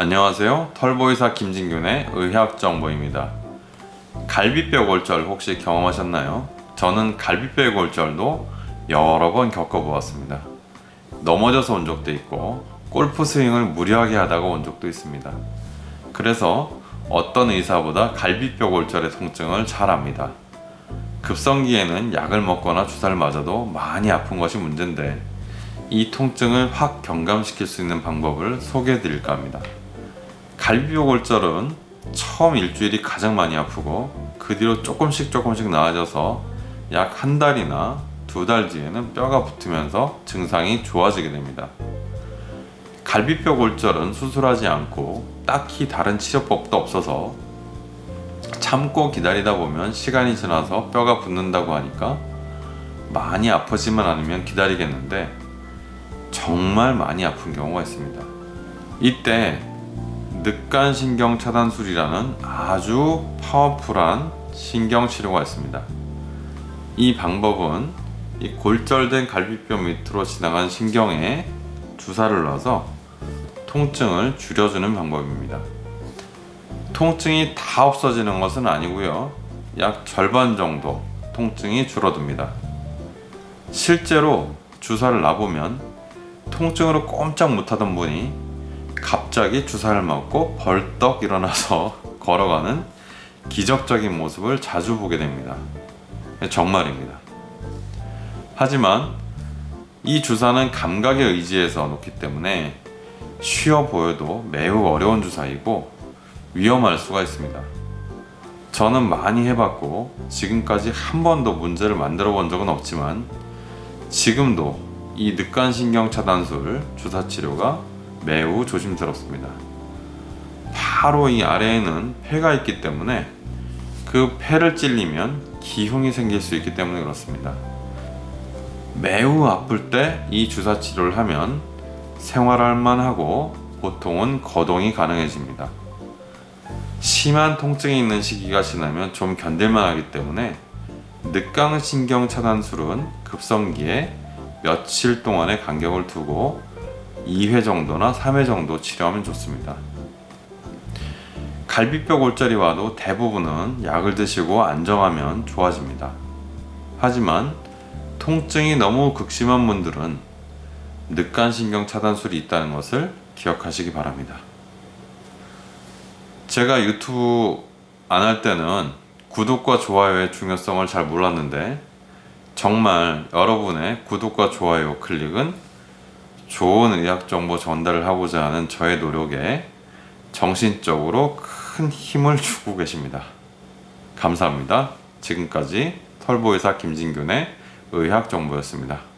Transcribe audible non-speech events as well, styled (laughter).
안녕하세요. 털보이사 김진균의 의학정보입니다. 갈비뼈 골절 혹시 경험하셨나요? 저는 갈비뼈 골절도 여러 번 겪어보았습니다. 넘어져서 온 적도 있고 골프 스윙을 무리하게 하다가 온 적도 있습니다. 그래서 어떤 의사보다 갈비뼈 골절의 통증을 잘 압니다. 급성기에는 약을 먹거나 주사를 맞아도 많이 아픈 것이 문제인데 이 통증을 확 경감시킬 수 있는 방법을 소개해 드릴까 합니다. 갈비뼈 골절은 처음 일주일이 가장 많이 아프고 그 뒤로 조금씩 조금씩 나아져서 약 한 달이나 두 달 뒤에는 뼈가 붙으면서 증상이 좋아지게 됩니다. 갈비뼈 골절은 수술하지 않고 딱히 다른 치료법도 없어서 참고 기다리다 보면 시간이 지나서 뼈가 붙는다고 하니까 많이 아프지만 않으면 기다리겠는데 정말 많이 아픈 경우가 있습니다. 이때 늑간신경 차단술이라는 아주 파워풀한 신경 치료가 있습니다. 이 방법은 이 골절된 갈비뼈 밑으로 지나간 신경에 주사를 넣어서 통증을 줄여주는 방법입니다. 통증이 다 없어지는 것은 아니고요. 약 절반 정도 통증이 줄어듭니다. 실제로 주사를 놔보면 통증으로 꼼짝 못하던 분이 갑자기 주사를 맞고 벌떡 일어나서 (laughs) 걸어가는 기적적인 모습을 자주 보게 됩니다. 정말입니다. 하지만 이 주사는 감각에 의지해서 놓기 때문에 쉬워 보여도 매우 어려운 주사이고 위험할 수가 있습니다. 저는 많이 해봤고 지금까지 한 번도 문제를 만들어 본 적은 없지만 지금도 이 늑간신경 차단술 주사 치료가 매우 조심스럽습니다. 바로 이 아래에는 폐가 있기 때문에 그 폐를 찔리면 기흉이 생길 수 있기 때문에 그렇습니다. 매우 아플 때 이 주사 치료를 하면 생활할 만하고 보통은 거동이 가능해집니다. 심한 통증이 있는 시기가 지나면 좀 견딜만 하기 때문에 늑강신경 차단술은 급성기에 며칠 동안의 간격을 두고 2회 정도나 3회 정도 치료하면 좋습니다. 갈비뼈 골절이 와도 대부분은 약을 드시고 안정하면 좋아집니다. 하지만 통증이 너무 극심한 분들은 늑간신경 차단술이 있다는 것을 기억하시기 바랍니다. 제가 유튜브 안 할 때는 구독과 좋아요의 중요성을 잘 몰랐는데 정말 여러분의 구독과 좋아요 클릭은 좋은 의학 정보 전달을 하고자 하는 저의 노력에 정신적으로 큰 힘을 주고 계십니다. 감사합니다. 지금까지 털보의사 김진균의 의학 정보였습니다.